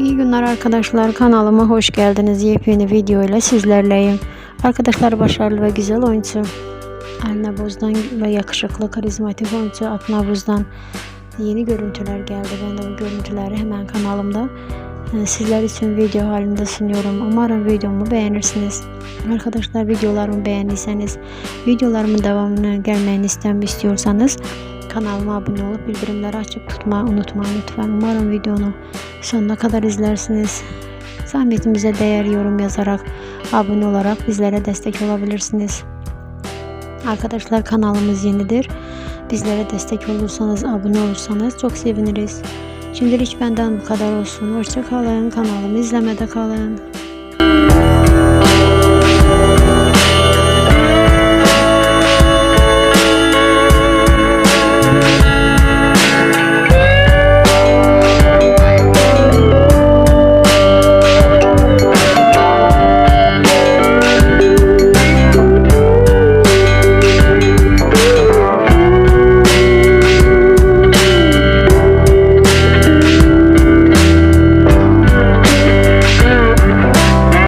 İyi günler arkadaşlar kanalıma hoş geldiniz. Yepyeni video ile sizlerleyim. Arkadaşlar başarılı ve güzel oyuncu Alina Boz'dan ve yakışıklı karizmatik oyuncu Akna Boz'dan yeni görüntüler geldi. Ben de bu görüntüleri hemen kanalımda e, sizler için video halinde sunuyorum. Umarım videomu beğenirsiniz. Arkadaşlar videolarımı beğendiyseniz videolarımın devamını gelmeni istiyorsanız kanalıma abone olup bildirimleri açıp tutmayı unutmayın lütfen. Umarım videonu sonuna kadar izlersiniz. Zahmetimize değer yorum yazarak abone olarak bizlere destek olabilirsiniz. Arkadaşlar kanalımız yenidir. Bizlere destek olursanız, abone olursanız çok seviniriz. Şimdilik benden bu kadar olsun. Hoşça kalın. Kanalımı izlemede kalın.